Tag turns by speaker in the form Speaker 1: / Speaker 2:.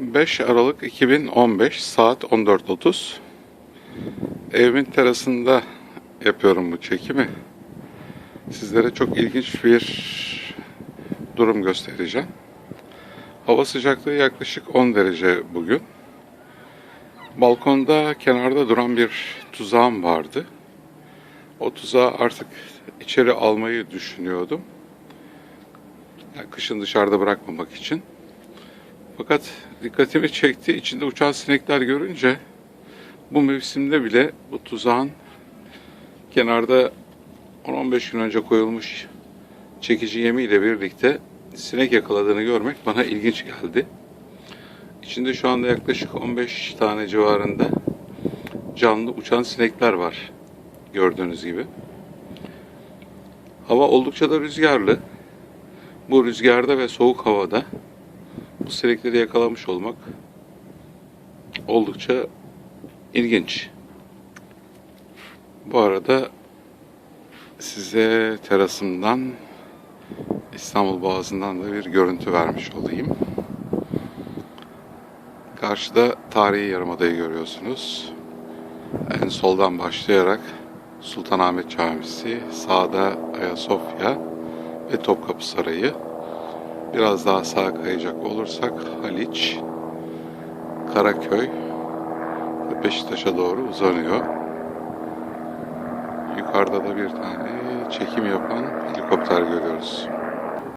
Speaker 1: 5 Aralık 2015 saat 14.30 Evimin terasında yapıyorum bu çekimi. Sizlere çok ilginç bir durum göstereceğim. Hava sıcaklığı yaklaşık 10 derece bugün. Balkonda kenarda duran bir tuzağım vardı. O tuzağı artık içeri almayı düşünüyordum. Yani kışın dışarıda bırakmamak için. Fakat dikkatimi çekti. İçinde uçan sinekler görünce bu mevsimde bile bu tuzağın kenarda 10-15 gün önce koyulmuş çekici yemiyle birlikte sinek yakaladığını görmek bana ilginç geldi. İçinde şu anda yaklaşık 15 tane civarında canlı uçan sinekler var. Gördüğünüz gibi. Hava oldukça da rüzgarlı. Bu rüzgarda ve soğuk havada bu sinekleri yakalamış olmak oldukça ilginç. Bu arada size terasımdan İstanbul Boğazı'ndan da bir görüntü vermiş olayım. Karşıda tarihi yarımadayı görüyorsunuz. En soldan başlayarak Sultanahmet Camisi, sağda Ayasofya ve Topkapı Sarayı. Biraz daha sağa kayacak olursak Haliç, Karaköy ve Beşiktaş'a doğru uzanıyor. Yukarıda da bir tane çekim yapan helikopter görüyoruz.